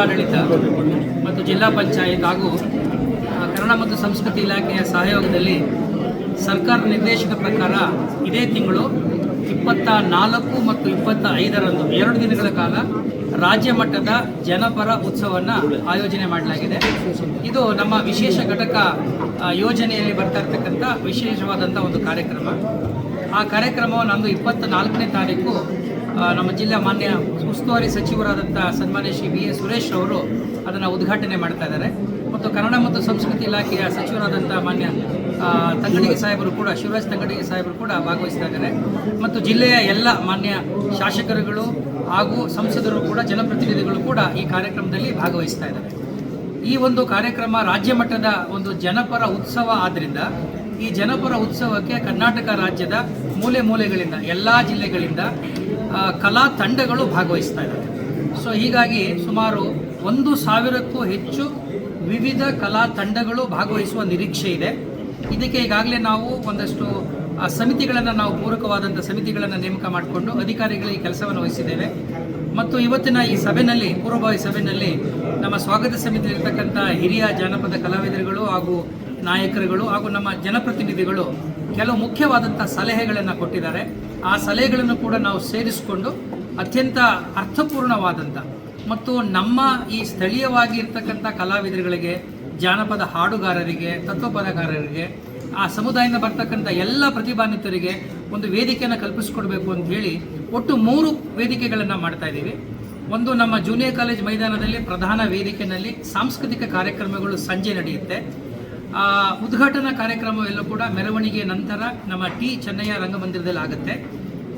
ಆಡಳಿತ ಮತ್ತು ಜಿಲ್ಲಾ ಪಂಚಾಯತ್ ಹಾಗೂ ಕನ್ನಡ ಮತ್ತು ಸಂಸ್ಕೃತಿ ಇಲಾಖೆಯ ಸಹಯೋಗದಲ್ಲಿ ಸರ್ಕಾರ ನಿರ್ದೇಶಕ ಪ್ರಕಾರ ಇದೇ ತಿಂಗಳು ಇಪ್ಪತ್ತ ನಾಲ್ಕು ಮತ್ತು ಇಪ್ಪತ್ತ ಐದರಂದು, ಎರಡು ದಿನಗಳ ಕಾಲ ರಾಜ್ಯ ಮಟ್ಟದ ಜನಪರ ಉತ್ಸವವನ್ನು ಆಯೋಜನೆ ಮಾಡಲಾಗಿದೆ. ಇದು ನಮ್ಮ ವಿಶೇಷ ಘಟಕ ಯೋಜನೆಯಲ್ಲಿ ಬರ್ತಾ ವಿಶೇಷವಾದಂಥ ಒಂದು ಕಾರ್ಯಕ್ರಮ. ಆ ಕಾರ್ಯಕ್ರಮವನ್ನು ನಮ್ಮದು ಇಪ್ಪತ್ತ ನಾಲ್ಕನೇ ತಾರೀಕು ನಮ್ಮ ಜಿಲ್ಲಾ ಮಾನ್ಯ ಉಸ್ತುವಾರಿ ಸಚಿವರಾದಂಥ ಸನ್ಮಾನ್ಯ ಶ್ರೀ ಬಿ ಎ ಸುರೇಶ್ ಅವರು ಅದನ್ನು ಉದ್ಘಾಟನೆ ಮಾಡ್ತಾ ಇದ್ದಾರೆ. ಮತ್ತು ಕನ್ನಡ ಮತ್ತು ಸಂಸ್ಕೃತಿ ಇಲಾಖೆಯ ಸಚಿವರಾದಂಥ ಮಾನ್ಯ ತಂಗಡಿಗೆ ಸಾಹೇಬರು ಕೂಡ, ಶಿವರಾಜ್ ತಂಗಡಿಗೆ ಸಾಹೇಬರು ಕೂಡ ಭಾಗವಹಿಸ್ತಾ ಇದ್ದಾರೆ. ಮತ್ತು ಜಿಲ್ಲೆಯ ಎಲ್ಲ ಮಾನ್ಯ ಶಾಸಕರುಗಳು ಹಾಗೂ ಸಂಸದರು ಕೂಡ, ಜನಪ್ರತಿನಿಧಿಗಳು ಕೂಡ ಈ ಕಾರ್ಯಕ್ರಮದಲ್ಲಿ ಭಾಗವಹಿಸ್ತಾ ಇದ್ದಾರೆ. ಈ ಒಂದು ಕಾರ್ಯಕ್ರಮ ರಾಜ್ಯ ಮಟ್ಟದ ಒಂದು ಜನಪರ ಉತ್ಸವ ಆದ್ದರಿಂದ ಈ ಜನಪರ ಉತ್ಸವಕ್ಕೆ ಕರ್ನಾಟಕ ರಾಜ್ಯದ ಮೂಲೆ ಮೂಲೆಗಳಿಂದ, ಎಲ್ಲ ಜಿಲ್ಲೆಗಳಿಂದ ಕಲಾ ತಂಡಗಳು ಭಾಗವಹಿಸ್ತಾ ಇದ್ದಾರೆ. ಸೊ ಹೀಗಾಗಿ ಸುಮಾರು ಒಂದು ಸಾವಿರಕ್ಕೂ ಹೆಚ್ಚು ವಿವಿಧ ಕಲಾ ತಂಡಗಳು ಭಾಗವಹಿಸುವ ನಿರೀಕ್ಷೆ ಇದೆ. ಇದಕ್ಕೆ ಈಗಾಗಲೇ ನಾವು ಒಂದಷ್ಟು ಸಮಿತಿಗಳನ್ನು ನಾವು ಪೂರಕವಾದಂಥ ಸಮಿತಿಗಳನ್ನು ನೇಮಕ ಮಾಡಿಕೊಂಡು ಅಧಿಕಾರಿಗಳಿಗೆ ಕೆಲಸವನ್ನು ವಹಿಸಿದ್ದೇವೆ. ಮತ್ತು ಇವತ್ತಿನ ಈ ಸಭೆಯಲ್ಲಿ ಪೂರ್ವಭಾವಿ ಸಭೆಯಲ್ಲಿ ನಮ್ಮ ಸ್ವಾಗತ ಸಮಿತಿ ಸಮಿತಿಯಲ್ಲಿರ್ತಕ್ಕಂಥ ಹಿರಿಯ ಜಾನಪದ ಕಲಾವಿದರುಗಳು ಹಾಗೂ ನಾಯಕರುಗಳು ಹಾಗೂ ನಮ್ಮ ಜನಪ್ರತಿನಿಧಿಗಳು ಕೆಲವು ಮುಖ್ಯವಾದಂಥ ಸಲಹೆಗಳನ್ನು ಕೊಟ್ಟಿದ್ದಾರೆ. ಆ ಸಲಹೆಗಳನ್ನು ಕೂಡ ನಾವು ಸೇರಿಸಿಕೊಂಡು ಅತ್ಯಂತ ಅರ್ಥಪೂರ್ಣವಾದಂಥ ಮತ್ತು ನಮ್ಮ ಈ ಸ್ಥಳೀಯವಾಗಿ ಇರ್ತಕ್ಕಂಥ ಕಲಾವಿದರುಗಳಿಗೆ, ಜಾನಪದ ಹಾಡುಗಾರರಿಗೆ, ತತ್ವಪದಗಾರರಿಗೆ ಆ ಸಮುದಾಯದಿಂದ ಬರ್ತಕ್ಕಂಥ ಎಲ್ಲ ಪ್ರತಿಭಾನ್ವಿತರಿಗೆ ಒಂದು ವೇದಿಕೆಯನ್ನು ಕಲ್ಪಿಸಿಕೊಡ್ಬೇಕು ಅಂತ ಹೇಳಿ ಒಟ್ಟು ಮೂರು ವೇದಿಕೆಗಳನ್ನು ಮಾಡ್ತಾ ಇದ್ದೀವಿ. ಒಂದು ನಮ್ಮ ಜೂನಿಯರ್ ಕಾಲೇಜ್ ಮೈದಾನದಲ್ಲಿ ಪ್ರಧಾನ ವೇದಿಕೆಯಲ್ಲಿ ಸಾಂಸ್ಕೃತಿಕ ಕಾರ್ಯಕ್ರಮಗಳು ಸಂಜೆ ನಡೆಯುತ್ತೆ. ಉದ್ಘಾಟನಾ ಕಾರ್ಯಕ್ರಮವೆಲ್ಲೂ ಕೂಡ ಮೆರವಣಿಗೆ ನಂತರ ನಮ್ಮ ಟಿ ಚೆನ್ನಯ್ಯ ರಂಗಮಂದಿರದಲ್ಲಿ ಆಗುತ್ತೆ.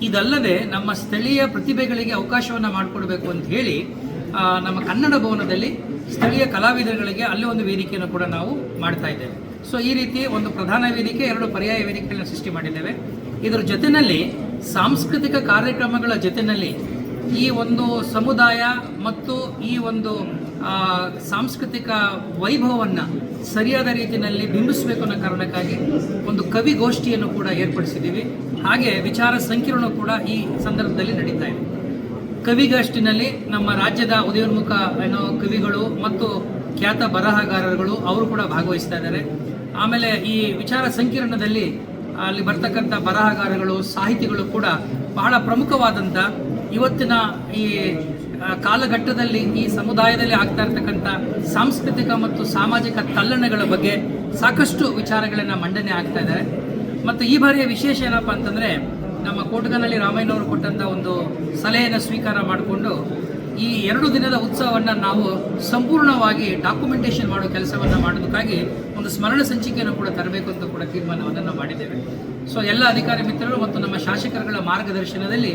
ಇದಲ್ಲದೆ ನಮ್ಮ ಸ್ಥಳೀಯ ಪ್ರತಿಭೆಗಳಿಗೆ ಅವಕಾಶವನ್ನು ಮಾಡಿಕೊಡ್ಬೇಕು ಅಂತ ಹೇಳಿ ನಮ್ಮ ಕನ್ನಡ ಭವನದಲ್ಲಿ ಸ್ಥಳೀಯ ಕಲಾವಿದರುಗಳಿಗೆ ಅಲ್ಲೇ ಒಂದು ವೇದಿಕೆಯನ್ನು ಕೂಡ ನಾವು ಮಾಡ್ತಾ ಇದ್ದೇವೆ. ಸೊ ಈ ರೀತಿ ಒಂದು ಪ್ರಧಾನ ವೇದಿಕೆ, ಎರಡು ಪರ್ಯಾಯ ವೇದಿಕೆಗಳನ್ನು ಸೃಷ್ಟಿ ಮಾಡಿದ್ದೇವೆ. ಇದರ ಜೊತೆಯಲ್ಲಿ ಸಾಂಸ್ಕೃತಿಕ ಕಾರ್ಯಕ್ರಮಗಳ ಜೊತೆಯಲ್ಲಿ ಈ ಒಂದು ಸಮುದಾಯ ಮತ್ತು ಈ ಒಂದು ಸಾಂಸ್ಕೃತಿಕ ವೈಭವವನ್ನು ಸರಿಯಾದ ರೀತಿಯಲ್ಲಿ ಬಿಂಬಿಸಬೇಕು ಅನ್ನೋ ಕಾರಣಕ್ಕಾಗಿ ಒಂದು ಕವಿಗೋಷ್ಠಿಯನ್ನು ಕೂಡ ಏರ್ಪಡಿಸಿದ್ದೀವಿ. ಹಾಗೆ ವಿಚಾರ ಸಂಕಿರಣ ಕೂಡ ಈ ಸಂದರ್ಭದಲ್ಲಿ ನಡೀತಾ ಇದೆ. ಕವಿಗೋಷ್ಠಿನಲ್ಲಿ ನಮ್ಮ ರಾಜ್ಯದ ಉದಯೋನ್ಮುಖ ಏನೋ ಕವಿಗಳು ಮತ್ತು ಖ್ಯಾತ ಬರಹಗಾರರುಗಳು ಅವರು ಕೂಡ ಭಾಗವಹಿಸ್ತಾ ಇದ್ದಾರೆ. ಆಮೇಲೆ ಈ ವಿಚಾರ ಸಂಕಿರಣದಲ್ಲಿ ಅಲ್ಲಿ ಬರ್ತಕ್ಕಂಥ ಬರಹಗಾರಗಳು, ಸಾಹಿತಿಗಳು ಕೂಡ ಬಹಳ ಪ್ರಮುಖವಾದಂಥ ಇವತ್ತಿನ ಈ ಕಾಲಘಟ್ಟದಲ್ಲಿ ಈ ಸಮುದಾಯದಲ್ಲಿ ಆಗ್ತಾ ಇರ್ತಕ್ಕಂಥ ಸಾಂಸ್ಕೃತಿಕ ಮತ್ತು ಸಾಮಾಜಿಕ ತಲ್ಲಣಗಳ ಬಗ್ಗೆ ಸಾಕಷ್ಟು ವಿಚಾರಗಳನ್ನು ಮಂಡನೆ ಆಗ್ತಾ ಇದ್ದಾರೆ. ಮತ್ತು ಈ ಬಾರಿಯ ವಿಶೇಷ ಏನಪ್ಪ ಅಂತಂದರೆ, ನಮ್ಮ ಕೋಟಗನಲ್ಲಿ ರಾಮಯ್ಯನವರು ಕೊಟ್ಟಂಥ ಒಂದು ಸಲಹೆಯನ್ನು ಸ್ವೀಕಾರ ಮಾಡಿಕೊಂಡು ಈ ಎರಡು ದಿನದ ಉತ್ಸವವನ್ನು ನಾವು ಸಂಪೂರ್ಣವಾಗಿ ಡಾಕ್ಯುಮೆಂಟೇಷನ್ ಮಾಡೋ ಕೆಲಸವನ್ನು ಮಾಡೋದಕ್ಕಾಗಿ ಒಂದು ಸ್ಮರಣ ಸಂಚಿಕೆಯನ್ನು ಕೂಡ ತರಬೇಕು ಅಂತ ಕೂಡ ತೀರ್ಮಾನವನ್ನು ಮಾಡಿದ್ದೇವೆ. ಸೊ ಎಲ್ಲ ಅಧಿಕಾರಿ ಮಿತ್ರರು ಮತ್ತು ನಮ್ಮ ಶಾಸಕರುಗಳ ಮಾರ್ಗದರ್ಶನದಲ್ಲಿ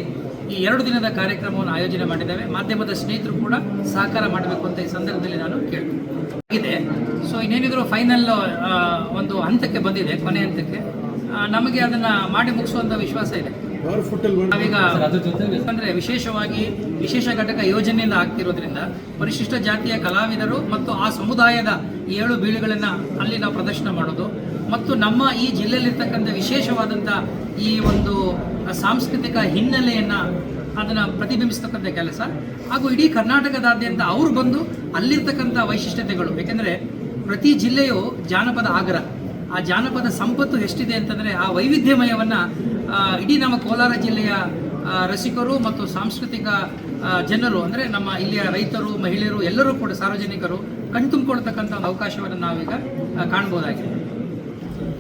ಈ ಎರಡು ದಿನದ ಕಾರ್ಯಕ್ರಮವನ್ನು ಆಯೋಜನೆ ಮಾಡಿದ್ದೇವೆ. ಮಾಧ್ಯಮದ ಸ್ನೇಹಿತರು ಕೂಡ ಸಹಕಾರ ಮಾಡಬೇಕು ಅಂತ ಈ ಸಂದರ್ಭದಲ್ಲಿ ನಾನು ಕೇಳ್ತೀನಿ ಸೊ ಇನ್ನೇನಿದ್ರು ಫೈನಲ್ ಒಂದು ಹಂತಕ್ಕೆ ಬಂದಿದೆ, ಕೊನೆ ಹಂತಕ್ಕೆ. ನಮಗೆ ಅದನ್ನು ಮಾಡಿ ಮುಗಿಸುವಂಥ ವಿಶ್ವಾಸ ಇದೆ. ನಾವೀಗ ಅಂದ್ರೆ ವಿಶೇಷವಾಗಿ ವಿಶೇಷ ಘಟಕ ಯೋಜನೆಯಿಂದ ಆಗ್ತಿರೋದ್ರಿಂದ ಪರಿಶಿಷ್ಟ ಜಾತಿಯ ಕಲಾವಿದರು ಮತ್ತು ಆ ಸಮುದಾಯದ ಏಳು ಬೀಳುಗಳನ್ನ ಅಲ್ಲಿ ನಾವು ಪ್ರದರ್ಶನ ಮಾಡೋದು. ಮತ್ತು ನಮ್ಮ ಈ ಜಿಲ್ಲೆಯಲ್ಲಿರ್ತಕ್ಕಂಥ ವಿಶೇಷವಾದಂಥ ಈ ಒಂದು ಸಾಂಸ್ಕೃತಿಕ ಹಿನ್ನೆಲೆಯನ್ನು ಅದನ್ನ ಪ್ರತಿಬಿಂಬಿಸ್ತಕ್ಕಂಥ ಕೆಲಸ. ಹಾಗೂ ಇಡೀ ಕರ್ನಾಟಕದಾದ್ಯಂತ ಅವರು ಬಂದು ಅಲ್ಲಿರ್ತಕ್ಕಂಥ ವೈಶಿಷ್ಟ್ಯತೆಗಳು. ಯಾಕೆಂದ್ರೆ ಪ್ರತಿ ಜಿಲ್ಲೆಯು ಜಾನಪದ ಆಗರ. ಆ ಜಾನಪದ ಸಂಪತ್ತು ಎಷ್ಟಿದೆ ಅಂತಂದರೆ ಆ ವೈವಿಧ್ಯಮಯವನ್ನು ಇಡೀ ನಮ್ಮ ಕೋಲಾರ ಜಿಲ್ಲೆಯ ರಸಿಕರು ಮತ್ತು ಸಾಂಸ್ಕೃತಿಕ ಜನರು, ಅಂದರೆ ನಮ್ಮ ಇಲ್ಲಿಯ ರೈತರು, ಮಹಿಳೆಯರು, ಎಲ್ಲರೂ ಕೂಡ ಸಾರ್ವಜನಿಕರು ಕಣ್ತುಂಬಿಕೊಳ್ತಕ್ಕಂಥ ಅವಕಾಶವನ್ನು ನಾವೀಗ ಕಾಣ್ಬೋದಾಗಿದೆ.